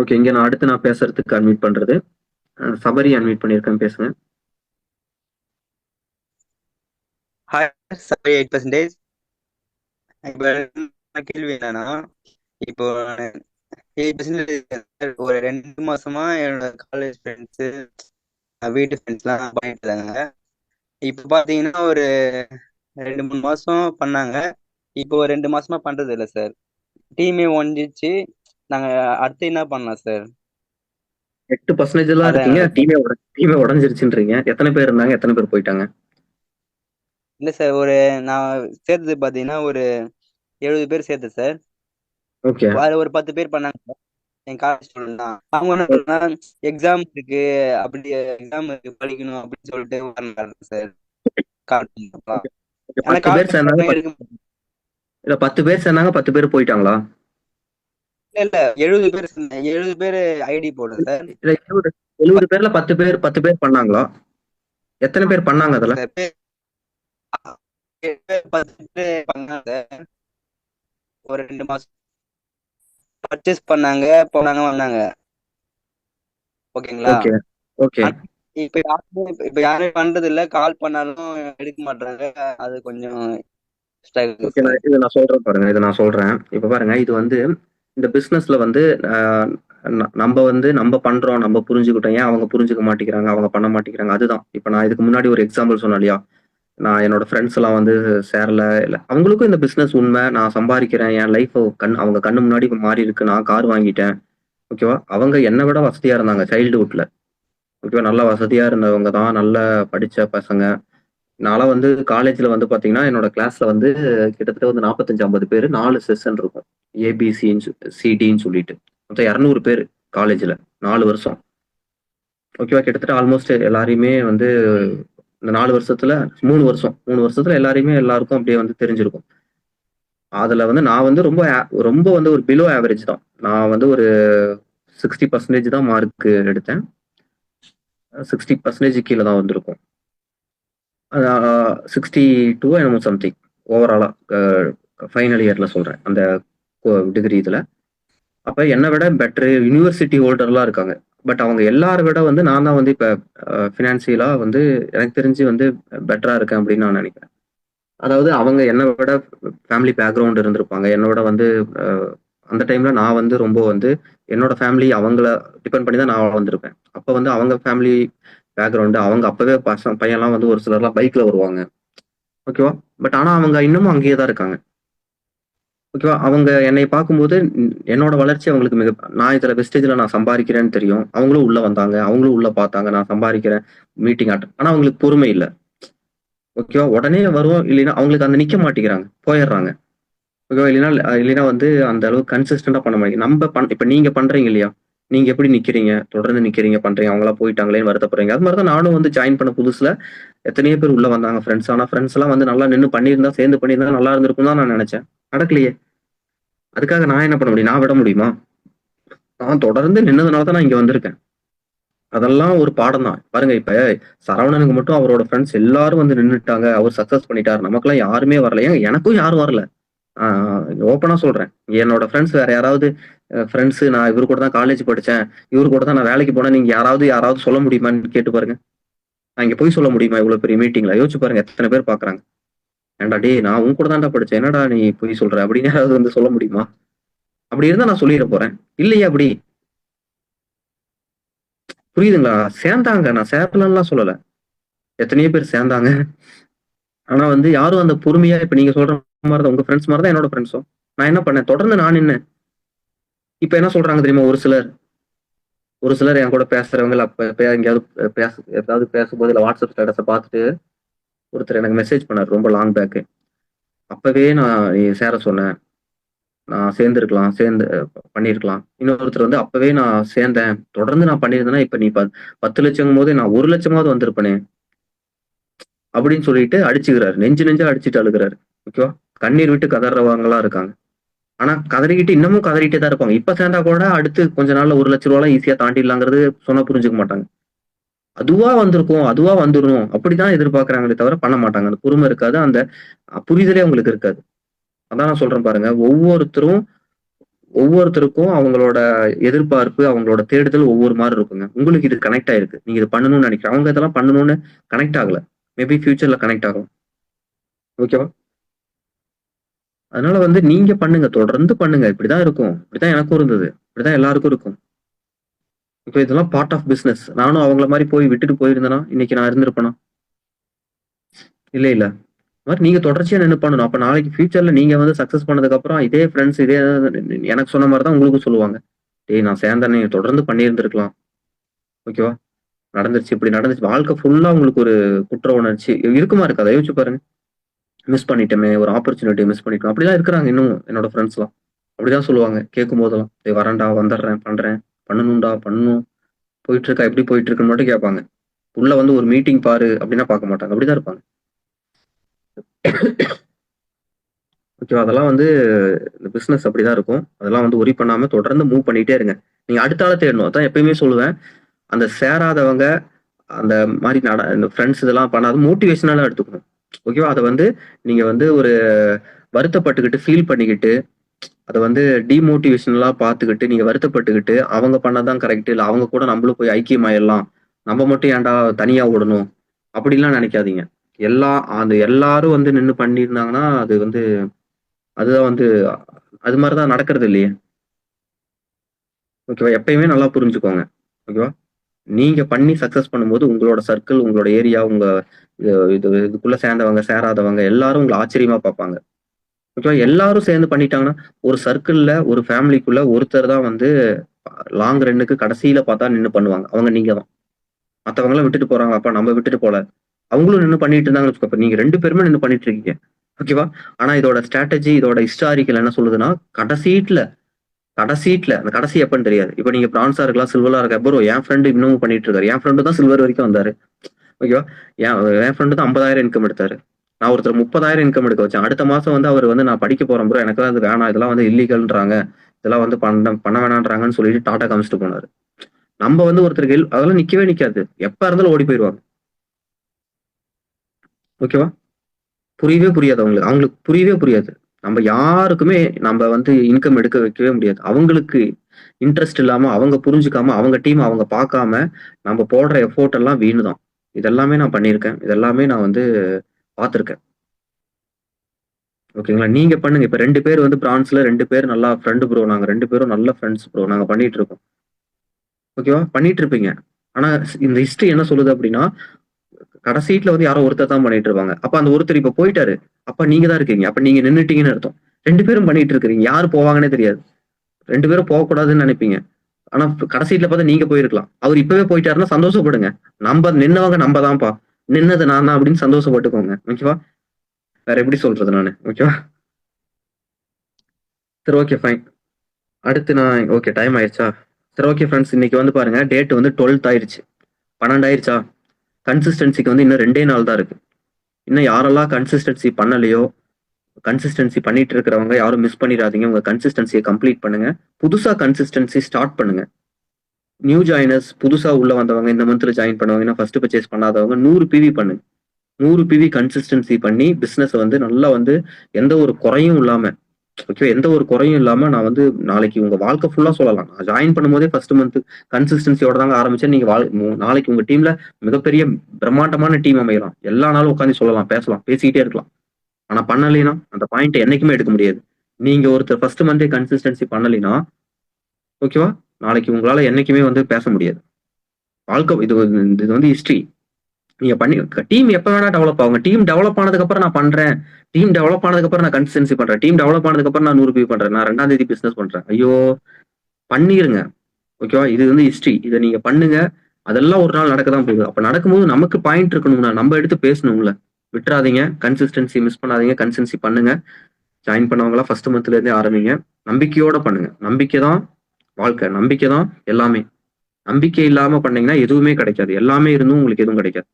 Okay இங்க நான் அடுத்து நான் பேசுறதுக்கு அட்மிட் பண்றது. சபரி அட்மிட் பண்ணியிருக்கேன் பேசுங்க. ஹாய் சபரி எயிட் பர்சன்டேஜ் இப்போ கேள்வி என்னன்னா இப்போ எயிட் பர்சன்டேஜ் ஒரு ரெண்டு மாசமா என்னோட காலேஜ் ஃப்ரெண்ட்ஸு வீட்டு ஃப்ரெண்ட்ஸ்லாம் பண்ணிட்டு இருந்தாங்க. இப்போ பார்த்தீங்கன்னா ஒரு ரெண்டு மூணு மாசம் பண்ணாங்க. இப்போ ரெண்டு மாசமா பண்றது இல்லை சார் டீமே ஒஞ்சிச்சு நாங்க அடுத்து என்ன பண்ணலாம் சார் எட்டு பர்சன்டேஜ் எல்லாம் இருக்கீங்க டீமே டீமே உடஞ்சிருச்சுன்றீங்க. எத்தனை பேர் இருந்தாங்க எத்தனை பேர் போயிட்டாங்க? இல்லை சார் ஒரு நான் சேர்த்தது பார்த்தீங்கன்னா ஒரு எழுபது பேர் சேர்த்தேன் சார் ஓகே. அதுல ஒரு பத்து பேர் பண்ணாங்க. என் காலேஜ் ஸ்டூடெண்ட் தான். அவங்க என்ன எக்ஸாம் இருக்கு அப்படி எக்ஸாம் இருக்கு படிக்கணும் அப்படின்னு சொல்லிட்டு வராங்க சார் பத்து பேர் சேர்ந்தாங்க. இல்ல பத்து பேர் சேர்ந்தாங்க பத்து பேர் போயிட்டாங்களா? இல்ல எழுபது பேர். எழுபது பேர் ஐடி போடுறேன் சார். இல்ல எழுபது பேர்ல பத்து பேர் பத்து பேர் பண்ணாங்களா? எத்தனை பேர் பண்ணாங்க அதுல? பத்து பேர் பண்ணாங்க. ஒரு ரெண்டு மாசம். பர்ச்சேஸ் பண்ணாங்க போனாங்க வந்தாங்க. ஓகேங்களா? Okay okay. இப்ப யாருமே இப்ப யாருமே பண்றது இல்ல கால் பண்ணாலும் எடுக்க மாட்டாங்க அது கொஞ்சம் இது நான் சொல்றேன் பாருங்க இதை நான் சொல்றேன். இப்ப பாருங்க இது வந்து இந்த பிஸ்னஸ்ல வந்து நம்ம வந்து நம்ம பண்றோம் நம்ம புரிஞ்சுக்கிட்டோம். ஏன் அவங்க புரிஞ்சுக்க மாட்டேங்கிறாங்க? அவங்க பண்ண மாட்டேங்கிறாங்க. அதுதான். இப்ப நான் இதுக்கு முன்னாடி ஒரு எக்ஸாம்பிள் சொன்னேன் இல்லையா? நான் என்னோட ஃப்ரெண்ட்ஸ் எல்லாம் வந்து சேரல. இல்ல அவங்களுக்கும் இந்த பிசினஸ் உண்மை. நான் சம்பாதிக்கிறேன். என் லைஃப் கண் அவங்க கண்ணு முன்னாடி மாறி இருக்கு. நான் கார் வாங்கிட்டேன். ஓகேவா அவங்க என்னை விட வசதியா இருந்தாங்க. சைல்டுஹுட்ல ஓகேவா நல்ல வசதியா இருந்தவங்க தான். நல்ல படிச்ச பசங்க. நான்லாம் வந்து காலேஜ்ல வந்து பாத்தீங்கன்னா என்னோட கிளாஸ்ல வந்து கிட்டத்தட்ட வந்து நாற்பத்தஞ்சு ஐம்பது பேர் நாலு செஷன் இருக்கும். ஏபிசின்னு சிடின்னு சொல்லிட்டு. மொத்தம் இரநூறு பேர் காலேஜ்ல நாலு வருஷம். ஓகேவா கிட்டத்தட்ட ஆல்மோஸ்ட் எல்லாரையுமே வந்து இந்த நாலு வருஷத்துல மூணு வருஷம். மூணு வருஷத்துல எல்லாரையுமே எல்லாருக்கும் அப்படியே வந்து தெரிஞ்சிருக்கும். அதுல வந்து நான் வந்து ரொம்ப ரொம்ப வந்து ஒரு பிலோ ஆவரேஜ் தான். நான் வந்து ஒரு சிக்ஸ்டி பர்சன்டேஜ் தான் மார்க் எடுத்தேன். சிக்ஸ்டி பர்சன்டேஜ் கீழே தான் வந்திருக்கும். சிக்ஸ்டி டூ என்னமோ சம்திங் ஓவராலாக ஃபைனல் இயரில் சொல்கிறேன் அந்த டிகிரி இதில். அப்போ என்னை விட பெட்டர் யூனிவர்சிட்டி ஹோல்டர்லாம் இருக்காங்க. பட் அவங்க எல்லாரை விட வந்து நான் தான் வந்து இப்போ ஃபினான்சியலாக வந்து எனக்கு தெரிஞ்சு வந்து பெட்டராக இருக்கேன் அப்படின்னு நான் நினைக்கிறேன். அதாவது அவங்க என்னை விட ஃபேமிலி பேக்ரவுண்ட் இருந்திருப்பாங்க. என்னோட வந்து அந்த டைமில் நான் வந்து ரொம்ப வந்து என்னோட ஃபேமிலி அவங்கள டிபெண்ட் பண்ணி தான் நான் வந்திருப்பேன் அப்போ வந்து அவங்க ஃபேமிலி பேக்ரவுண்டு அவங்க அப்பவே பசங்க பையன்லாம் வந்து ஒரு சிலர்லாம் பைக்ல வருவாங்க. ஓகேவா பட் ஆனா அவங்க இன்னமும் அங்கேயே தான் இருக்காங்க. ஓகேவா அவங்க என்னை பார்க்கும்போது என்னோட வளர்ச்சி அவங்களுக்கு மிக நான் இதுல வெஸ்டேஜ்ல நான் சம்பாதிக்கிறேன்னு தெரியும். அவங்களும் உள்ள வந்தாங்க. அவங்களும் உள்ள பார்த்தாங்க. நான் சம்பாதிக்கிறேன். மீட்டிங் அட்டன் ஆனா அவங்களுக்கு பொறுமை இல்லை. ஓகேவா உடனே வருவோம் இல்லைன்னா அவங்களுக்கு அந்த நிக்க மாட்டேங்கிறாங்க. போயிடுறாங்க. ஓகேவா இல்லைன்னா இல்லைன்னா வந்து அந்த அளவுக்கு கன்சிஸ்டண்டா பண்ண மாட்டேங்க நம்ம பண் இப்ப நீங்க பண்றீங்க இல்லையா? நீங்க எப்படி நிக்கிறீங்க? தொடர்ந்து நிக்கிறீங்க? பண்றீங்க? அவங்களா போயிட்டாங்களேன்னு வருத்தப்படுறீங்க. அது மாதிரி தான் நானும் வந்து ஜாயின் பண்ண புதுசுல எத்தனையோ பேர் உள்ள வந்தாங்க ஃப்ரெண்ட்ஸ் ஆனா ஃப்ரெண்ட்ஸ் எல்லாம் வந்து நல்லா நின்று பண்ணியிருந்தா சேர்ந்து பண்ணியிருந்தா நல்லா இருந்திருக்கும் தான் நான் நினைச்சேன். நடக்கலையே. அதுக்காக நான் என்ன பண்ண முடியும்? நான் விட முடியுமா? நான் தொடர்ந்து நின்னதுனால தான் நான் இங்க வந்திருக்கேன். அதெல்லாம் ஒரு பாடம் தான். பாருங்க இப்ப சரவணனுக்கு மட்டும் அவரோட ஃப்ரெண்ட்ஸ் எல்லாரும் வந்து நின்றுட்டாங்க அவர் சக்சஸ் பண்ணிட்டாரு. நமக்குலாம் யாருமே வரல ஏங்க எனக்கும் யாரும் வரல. ஓப்பனாக சொல்கிறேன் என்னோட ஃப்ரெண்ட்ஸ் வேற யாராவது ஃப்ரெண்ட்ஸு நான் இவர் கூட தான் காலேஜ் படித்தேன் இவர் கூட தான் நான் வேலைக்கு போனேன். நீங்கள் யாராவது யாராவது சொல்ல முடியுமான்னு கேட்டு பாருங்க. நான் இங்கே போய் சொல்ல முடியுமா இவ்வளோ பெரிய மீட்டிங்கில் யோசிச்சு பாருங்க எத்தனை பேர் பார்க்குறாங்க ஏன்டா டேய் நான் உன் கூட தான்டா படிச்சேன். என்னடா நீ போய் சொல்கிற அப்படின்னு யாராவது வந்து சொல்ல முடியுமா? அப்படி இருந்தால் நான் சொல்லிட போகிறேன் இல்லையா அப்படி? புரியுதுங்களா? சேர்ந்தாங்க. நான் சேரலன்னுலாம் சொல்லலை. எத்தனையோ பேர் சேர்ந்தாங்க. ஆனால் வந்து யாரும் அந்த பொறுமையாக இப்போ நீங்கள் சொல்கிற மாதிரி தான் உங்க ஃப்ரெண்ட்ஸ் மாதிரி தான் என்னோட ஃப்ரெண்ட்ஸும் நான் என்ன பண்ணேன்? தொடர்ந்து நான் என்ன இப்ப என்ன சொல்றாங்க தெரியுமா? ஒரு சிலர். ஒரு சிலர் என் கூட பேசுறவங்க இல்ல எங்கேயாவது பேச ஏதாவது பேசும்போது இல்லை வாட்ஸ்அப் ஸ்டேட்டஸை பார்த்துட்டு ஒருத்தர் எனக்கு மெசேஜ் பண்ணார் ரொம்ப லாங் பேக்கு அப்பவே நான் நீ சேர சொன்னேன். நான் சேர்ந்துருக்கலாம் சேர்ந்து பண்ணியிருக்கலாம் இன்னொருத்தர் வந்து அப்பவே நான் சேர்ந்தேன். தொடர்ந்து நான் பண்ணியிருந்தேன்னா இப்ப நீ ப- பத்து லட்சங்கும் போது நான் ஒரு லட்சமாவது வந்திருப்பேனே. அப்படின்னு சொல்லிட்டு அடிச்சுக்கிறாரு. நெஞ்சு நெஞ்சா அடிச்சுட்டு அழுகிறாரு. ஓகேவா? கண்ணீர் விட்டு கதறவங்களா இருக்காங்க. ஆனா கதறிக்கிட்டு இன்னமும் கதறிட்டே தான் இருப்பாங்க. இப்ப சேர்ந்தா கூட அடுத்து கொஞ்ச நாள்ல ஒரு லட்ச ரூபாய் ஈஸியா தாண்டிடலாங்கிறது சொன்னா புரிஞ்சுக்க மாட்டாங்க. அதுவா வந்திருக்கும் அதுவா வந்துடணும். அப்படிதான் எதிர்பார்க்கறாங்களே தவிர பண்ண மாட்டாங்க. அந்த பொறுமை இருக்காது. அந்த புரிதலே அவங்களுக்கு இருக்காது. அதான் நான் சொல்றேன் பாருங்க. ஒவ்வொருத்தரும் ஒவ்வொருத்தருக்கும் அவங்களோட எதிர்பார்ப்பு அவங்களோட தேடுதல் ஒவ்வொரு மாதிரி இருக்குங்க. உங்களுக்கு இது கனெக்ட் ஆயிருக்கு. நீங்க இது பண்ணணும்னு நினைக்கிறேன். அவங்க இதெல்லாம் பண்ணணும்னு கனெக்ட் ஆகல. மேபி ஃபியூச்சர்ல கனெக்ட் ஆகும். ஓகேவா அதனால வந்து நீங்க பண்ணுங்க தொடர்ந்து பண்ணுங்க. இப்படிதான் இருக்கும். இப்படிதான் எனக்கும் இருந்தது. இப்படிதான் எல்லாருக்கும் இருக்கும். இப்போ இதெல்லாம் பார்ட் ஆஃப் பிசினஸ் நானும் அவங்கள மாதிரி போய் விட்டுட்டு போயிருந்தேனா இன்னைக்கு நான் இருந்திருப்பேனா? இல்ல இல்ல. மாதிரி நீங்க தொடர்ச்சியா நின்று பண்ணணும். அப்ப நாளைக்கு ஃபியூச்சர்ல நீங்க வந்து சக்சஸ் பண்ணதுக்கு அப்புறம் இதே ஃப்ரெண்ட்ஸ் இதே எனக்கு சொன்ன மாதிரி தான் உங்களுக்கும் சொல்லுவாங்க. டேய் நான் சேர்ந்தேன் நீங்க தொடர்ந்து பண்ணியிருந்திருக்கலாம். ஓகேவா நடந்துருச்சு இப்படி நடந்துச்சு வாழ்க்கை ஃபுல்லா உங்களுக்கு ஒரு குற்ற உணர்ச்சி. இருக்குமா இருக்கு? அதை யோசிச்சு பாருங்க. மிஸ் பண்ணிட்டோமே ஒரு ஆப்பர்ச்சுனிட்டி மிஸ் பண்ணிட்டோம். அப்படிலாம் இருக்கிறாங்க இன்னும் என்னோட ஃப்ரெண்ட்ஸ்லாம் அப்படிதான் சொல்லுவாங்க. கேட்கும் போதெல்லாம் டேய் வரேன்டா வந்துடுறேன் பண்றேன். பண்ணணும்டா பண்ணணும் போயிட்டு இருக்கா எப்படி போயிட்டு இருக்குன்னு மட்டும் கேட்பாங்க. உள்ள வந்து ஒரு மீட்டிங் பாரு அப்படின்னா பார்க்க மாட்டாங்க. அப்படிதான் இருப்பாங்க. ஓகேவா அதெல்லாம் வந்து இந்த பிசினஸ் அப்படிதான் இருக்கும். அதெல்லாம் வந்து ஒரி பண்ணாம தொடர்ந்து மூவ் பண்ணிட்டே இருங்க. நீங்க அடுத்த ஆளை தேடணும். அதான் எப்பயுமே சொல்லுவேன். அந்த சேராதவங்க அந்த மாதிரி நட இந்த ஃப்ரெண்ட்ஸ் இதெல்லாம் பண்ணாத மோட்டிவேஷனால எடுத்துக்கணும். ஓகேவா அதை வந்து நீங்க வந்து ஒரு வருத்தப்பட்டுக்கிட்டு ஃபீல் பண்ணிக்கிட்டு அதை வந்து டிமோட்டிவேஷனலாக பார்த்துக்கிட்டு நீங்கள் வருத்தப்பட்டுக்கிட்டு அவங்க பண்ணாதான் கரெக்ட் இல்லை அவங்க கூட நம்மளும் போய் ஐக்கியமாயிடலாம் நம்ம மட்டும் ஏன்டா தனியாக ஓடணும்? அப்படிலாம் நினைக்காதீங்க. எல்லா அந்த எல்லாரும் வந்து நின்று பண்ணியிருந்தாங்கன்னா அது வந்து அதுதான் வந்து அது மாதிரி தான் நடக்கிறது இல்லையே. ஓகேவா எப்பயுமே நல்லா புரிஞ்சுக்கோங்க. ஓகேவா நீங்க பண்ணி சக்சஸ் பண்ணும்போது உங்களோட சர்க்கிள் உங்களோட ஏரியா உங்க இது இதுக்குள்ள சேர்ந்தவங்க சேராதவங்க எல்லாரும் உங்களை ஆச்சரியமா பார்ப்பாங்க. ஓகேவா எல்லாரும் சேர்ந்து பண்ணிட்டாங்கன்னா ஒரு சர்க்கிள்ல ஒரு ஃபேமிலிக்குள்ள ஒருத்தர் தான் வந்து லாங் ரன்னுக்கு கடைசியில பார்த்தா நின்று பண்ணுவாங்க. அவங்க நீங்க தான். மற்றவங்களாம் விட்டுட்டு போறாங்க. அப்ப நம்ம விட்டுட்டு போல. அவங்களும் நின்று பண்ணிட்டு இருந்தாங்கன்னு வச்சுக்கோ. நீங்க ரெண்டு பேருமே நின்று பண்ணிட்டு இருக்கீங்க. ஓகேவா ஆனா இதோட ஸ்ட்ராட்டஜி இதோட ஹிஸ்டாரிக்கல் என்ன சொல்லுதுன்னா கடைசீட்ல கடைசீட்ல அந்த கடைசி எப்பன்னு தெரியாது. இப்போ நீங்க பிரான்ஸா இருக்கலாம் சில்வரா இருக்க ப்ரோ என் ஃப்ரெண்டு இன்னும் பண்ணிட்டு இருக்காரு. என் ஃப்ரெண்டு தான் சில்வர் வரைக்கும் வந்தாரு. ஓகேவா என் என் ஃப்ரெண்டு தான் ஐம்பதாயிரம் இன்கம் எடுத்தாரு. நான் ஒருத்தர் முப்பதாயிரம் இன்கம் எடுக்க வச்சேன். அடுத்த மாசம் வந்து அவர் வந்து நான் படிக்க போறேன் ப்ரோ எனக்கு அது வேணாம். இதெல்லாம் வந்து இல்லீகல்ன்றாங்க இதெல்லாம் வந்து பண்ண பண்ண வேணான்றாங்கன்னு சொல்லிட்டு டாடா காமிச்சிட்டு போனாரு. நம்ம வந்து ஒருத்தருக்கு அதெல்லாம் நிக்கவே நிக்காது. எப்ப இருந்தாலும் ஓடி போயிடுவாங்க ஓகேவா புரியவே புரியாது அவங்களுக்கு. அவங்களுக்கு புரியவே புரியாது. நம்ம யாருக்குமே நம்ம வந்து இன்கம் எடுக்க வைக்கவே முடியாது. அவங்களுக்கு இன்ட்ரெஸ்ட் இல்லாம அவங்க புரிஞ்சுக்காம அவங்க டீம் அவங்க பார்க்காம நம்ம போடுற எஃபோர்ட் எல்லாம் வீணு தான் இதெல்லாமே நான் பண்ணியிருக்கேன். இதெல்லாமே நான் வந்து பார்த்துருக்கேன். ஓகேங்களா? நீங்க பண்ணுங்க. இப்ப ரெண்டு பேர் வந்து பிரான்ஸ்ல ரெண்டு பேர் நல்லா ஃப்ரெண்டு ப்ரோ நாங்க ரெண்டு பேரும் நல்ல ஃப்ரெண்ட்ஸ் ப்ரோ நாங்க பண்ணிட்டு இருக்கோம். ஓகேவா? பண்ணிட்டு இருப்பீங்க. ஆனா இந்த ஹிஸ்டரி என்ன சொல்லுது அப்படின்னா கடைசீட்ல வந்து யாரோ ஒருத்தர் தான் பண்ணிட்டு இருப்பாங்க. அப்ப அந்த ஒருத்தர் இப்ப போயிட்டாரு. அப்ப நீங்க தான் இருக்கீங்க. அப்ப நீங்க நின்னுட்டீங்கன்னு அர்த்தம். ரெண்டு பேரும் பண்ணிட்டு இருக்கிறீங்க. யாரு போவாங்கன்னே தெரியாது. ரெண்டு பேரும் போகக்கூடாதுன்னு நினைப்பீங்க. ஆனா கடைசீட்ல பார்த்தா நீங்க போயிருக்கலாம். அவர் இப்பவே போயிட்டாருன்னா சந்தோஷப்படுங்க. நம்ம நின்னவங்க நம்ம தான்ப்பா. நின்னது நான் தான் அப்படின்னு சந்தோஷப்பட்டுக்கோங்க. ஓகேவா? வேற எப்படி சொல்றது நானு? ஓகேவா? சரி ஓகே ஃபைன் அடுத்து நான் ஓகே டைம் ஆயிடுச்சா? சரி ஓகே ஃப்ரெண்ட்ஸ் இன்னைக்கு வந்து பாருங்க. டேட் வந்து டுவெல்த் ஆயிடுச்சு. பன்னெண்டு ஆயிடுச்சா கன்சிஸ்டன்சிக்கு வந்து இன்னும் ரெண்டே நாள் தான் இருக்கு. இன்னும் யாரெல்லாம் கன்சிஸ்டன்சி பண்ணலையோ கன்சிஸ்டன்சி பண்ணிட்டு இருக்கிறவங்க யாரும் மிஸ் பண்ணிடாதீங்க. உங்க கன்சிஸ்டன்சியை கம்ப்ளீட் பண்ணுங்க. புதுசா கன்சிஸ்டன்சி ஸ்டார்ட் பண்ணுங்க. நியூ ஜாயினர்ஸ் புதுசா உள்ள வந்தவங்க இந்த மந்த்ல ஜாயின் பண்ணுவாங்கன்னா ஃபர்ஸ்ட் பர்ச்சேஸ் பண்ணாதவங்க நூறு பிவி பண்ணுங்க. நூறு பிவி கன்சிஸ்டன்சி பண்ணி பிசினஸ் வந்து நல்லா வந்து எந்த ஒரு குறையும் இல்லாம ஓகே எந்த ஒரு குறையும் இல்லாம நான் வந்து நாளைக்கு உங்க வாழ்க்கை ஃபுல்லா சொல்லலாம். நான் ஜாயின் பண்ணும்போதே ஃபர்ஸ்ட் மந்த் கன்சிஸ்டன்சியோட தாங்க ஆரம்பிச்சேன். நீங்க வாழ் நாளைக்கு உங்க டீம்ல மிகப்பெரிய பிரம்மாண்டமான டீம் அமையலாம். எல்லா நாளும் உட்காந்து சொல்லலாம் பேசலாம் பேசிக்கிட்டே இருக்கலாம். ஆனா பண்ணலைன்னா அந்த பாயிண்ட் என்னைக்குமே எடுக்க முடியாது. நீங்க ஒருத்தர் ஃபர்ஸ்ட் மந்தே கன்சிஸ்டன்சி பண்ணலைன்னா ஓகேவா நாளைக்கு உங்களால என்னைக்குமே வந்து பேச முடியாது. வாழ்க்கை இது இது வந்து ஹிஸ்டரி நீங்க பண்ணி டீம் எப்ப வேணா டெவலப் ஆகுங்க. டீம் டெவலப் ஆனதுக்கு அப்புறம் நான் பண்றேன். டீம் டெவலப் ஆனதுக்கு அப்புறம் நான் கன்சிஸ்டன்சி பண்றேன். டீம் டெவலப் ஆனதுக்கு அப்புறம் நான் நூறு பே பண்றேன். நான் ரெண்டாம் தேதி பிசினஸ் பண்றேன். ஐயோ பண்ணிருங்க. ஓகேவா இது வந்து ஹிஸ்டரி இதை நீங்க பண்ணுங்க. அதெல்லாம் ஒரு நாள் நடக்க தான் போகுது. அப்ப நடக்கும்போது நமக்கு பாயிண்ட் இருக்கணும்னா நம்ம எடுத்து பேசணும்ல. விட்டுறாதீங்க. கன்சிஸ்டன்சி மிஸ் பண்ணாதீங்க. கன்சிஸ்டன்சி பண்ணுங்க. ஜாயின் பண்ணவங்களா ஃபர்ஸ்ட் மந்த்ல இருந்தே ஆரம்பிங்க. நம்பிக்கையோட பண்ணுங்க. நம்பிக்கை தான் வாழ்க்கை. நம்பிக்கை தான் எல்லாமே. நம்பிக்கை இல்லாம பண்ணீங்கன்னா எதுவுமே கிடைக்காது. எல்லாமே இருந்தும் உங்களுக்கு எதுவும் கிடைக்காது.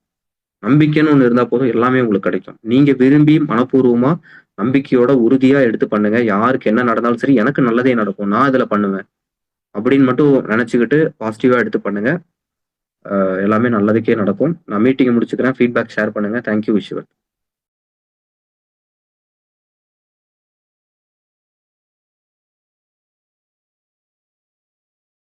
நம்பிக்கைன்னு ஒன்று இருந்தால் போதும் எல்லாமே உங்களுக்கு கிடைக்கும். நீங்க விரும்பி மனப்பூர்வமா நம்பிக்கையோட உறுதியா எடுத்து பண்ணுங்க. யாருக்கு என்ன நடந்தாலும் சரி எனக்கு நல்லதே நடக்கும். நான் இதுல பண்ணுவேன். அப்படின்னு மட்டும் நினச்சிக்கிட்டு பாசிட்டிவா எடுத்து பண்ணுங்க. எல்லாமே நல்லதுக்கே நடக்கும். நான் மீட்டிங் முடிச்சுக்கிறேன். ஃபீட்பேக் ஷேர் பண்ணுங்க. Thank you visual